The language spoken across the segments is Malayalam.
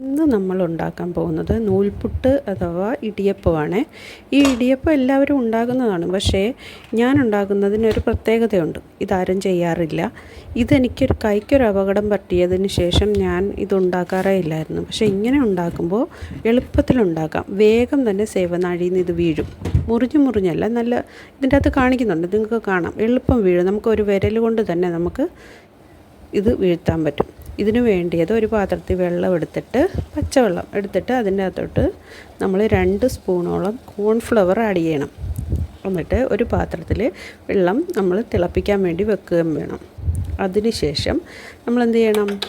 ഇന്ന് നമ്മൾ ഉണ്ടാക്കാൻ പോകുന്നത് നൂൽപുട്ട് അഥവാ ഇടിയപ്പമാണ്. ഈ ഇടിയപ്പം എല്ലാവരും ഉണ്ടാകുന്നതാണ് പക്ഷേ ഞാൻ ഉണ്ടാക്കുന്നതിനൊരു പ്രത്യേകതയുണ്ട്. ഇതാരും ചെയ്യാറില്ല. ഇതെനിക്കൊരു കൈക്കൊരു അപകടം പറ്റിയതിന് ശേഷം ഞാൻ ഇതുണ്ടാക്കാറേ ഇല്ലായിരുന്നു. പക്ഷേ ഇങ്ങനെ ഉണ്ടാക്കുമ്പോൾ എളുപ്പത്തിലുണ്ടാക്കാം വേഗം തന്നെ സേവനാഴിയിൽ നിന്ന് ഇത് വീഴും. മുറിഞ്ഞ് മുറിഞ്ഞല്ല നല്ല ഇതിന്റെ അകത്ത് കാണിക്കുന്നുണ്ട്. നിങ്ങൾക്ക് കാണാം. എളുപ്പം വീഴും. നമുക്ക് ഒരു വിരൽ കൊണ്ട് തന്നെ നമുക്ക് ഇത് വീഴ്ത്താൻ പറ്റും. ഇതിന് വേണ്ടിയത് ഒരു പാത്രത്തിൽ വെള്ളം എടുത്തിട്ട് പച്ചവെള്ളം എടുത്തിട്ട് അതിന്റെ അകത്തോട്ട് നമ്മൾ രണ്ട് സ്പൂണോളം കോൺഫ്ലവർ ആഡ് ചെയ്യണം. എന്നിട്ട് ഒരു പാത്രത്തിൽ വെള്ളം നമ്മൾ തിളപ്പിക്കാൻ വേണ്ടി വെക്കുകയും വേണം. അതിനുശേഷം നമ്മൾ എന്ത് ചെയ്യണം?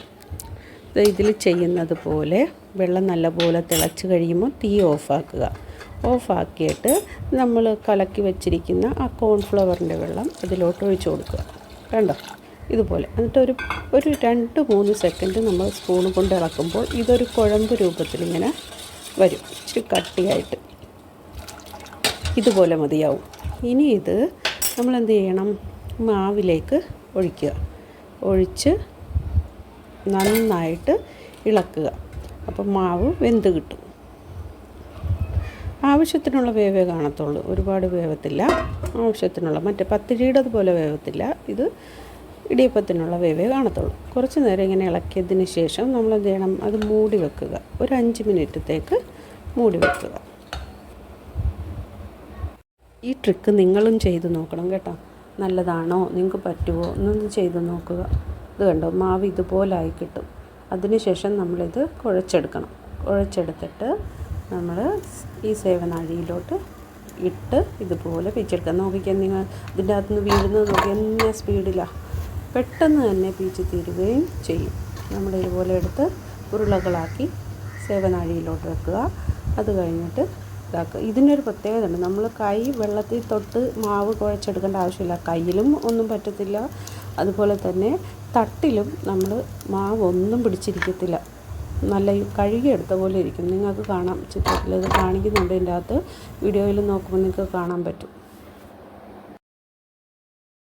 ഇതിൽ ചെയ്യുന്നത് പോലെ വെള്ളം നല്ലപോലെ തിളച്ച് കഴിയുമ്പോൾ തീ ഓഫാക്കുക. ഓഫാക്കിയിട്ട് നമ്മൾ കലക്കി വെച്ചിരിക്കുന്ന ആ കോൺഫ്ലവറിന്റെ വെള്ളം അതിലോട്ട് ഒഴിച്ചു കൊടുക്കുക. കണ്ടോ? ഇതുപോലെ. എന്നിട്ട് ഒരു ഒരു രണ്ട് മൂന്ന് സെക്കൻഡ് നമ്മൾ സ്പൂൺ കൊണ്ട് ഇളക്കുമ്പോൾ ഇതൊരു കുഴമ്പ് രൂപത്തിൽ ഇങ്ങനെ വരും. ഇച്ചിരി കട്ടിയായിട്ട്. ഇതുപോലെ മതിയാവും. ഇനി ഇത് നമ്മൾ എന്ത് ചെയ്യണം? മാവിലേക്ക് ഒഴിക്കുക. ഒഴിച്ച് നന്നായിട്ട് ഇളക്കുക. അപ്പം മാവ് വെന്ത് കിട്ടും. ആവശ്യത്തിനുള്ള വേവേ കാണത്തുള്ളൂ. ഒരുപാട് വേവത്തില്ല. ആവശ്യത്തിനുള്ള മറ്റേ പത്തിരിയുടെ പോലെ വേവത്തില്ല. ഇത് ഇടിയപ്പത്തിനുള്ള വേവേ കാണത്തുള്ളൂ. കുറച്ച് നേരം ഇങ്ങനെ ഇളക്കിയതിന് ശേഷം നമ്മൾ എന്ത് ചെയ്യണം? അത് മൂടി വെക്കുക. ഒരു അഞ്ച് മിനിറ്റത്തേക്ക് മൂടി വെക്കുക. ഈ ട്രിക്ക് നിങ്ങളും ചെയ്ത് നോക്കണം കേട്ടോ. നല്ലതാണോ? നിങ്ങൾക്ക് പറ്റുമോ എന്നൊന്ന് ചെയ്ത് നോക്കുക. ഇത് കണ്ടോ? മാവ് ഇതുപോലായി കിട്ടും. അതിനുശേഷം നമ്മളിത് കുഴച്ചെടുക്കണം. കുഴച്ചെടുത്തിട്ട് നമ്മൾ ഈ സേവനാഴിയിലോട്ട് ഇട്ട് ഇതുപോലെ പിച്ചെടുക്കുക. നോക്കിക്കാൻ നിങ്ങൾ ഇതിന്റെ അകത്തുനിന്ന് വീഴുന്നത് നോക്കി എന്ന സ്പീഡിലാണ് പെട്ടെന്ന് തന്നെ പീച്ച് തീരുകയും ചെയ്യും. നമ്മൾ ഇതുപോലെ എടുത്ത് ഉരുളകളാക്കി സേവനാഴിയിലോട്ട് വെക്കുക. അത് കഴിഞ്ഞിട്ട് ഇതാക്കുക. ഇതിനൊരു പ്രത്യേകത ഉണ്ട് നമ്മൾ കൈ വെള്ളത്തിൽ തൊട്ട് മാവ് കുഴച്ചെടുക്കേണ്ട ആവശ്യമില്ല. കയ്യിലും ഒന്നും പറ്റത്തില്ല. അതുപോലെ തന്നെ തട്ടിലും നമ്മൾ മാവ് ഒന്നും പിടിച്ചിരിക്കത്തില്ല. നല്ല കഴുകിയെടുത്ത പോലെ ഇരിക്കും. നിങ്ങൾക്ക് കാണാം. ചിത്രത്തിൽ ഇത് കാണിക്കുന്നുണ്ട്. ഇതിന്റെ അകത്ത് വീഡിയോയിൽ നോക്കുമ്പോൾ നിങ്ങൾക്ക് കാണാൻ പറ്റും.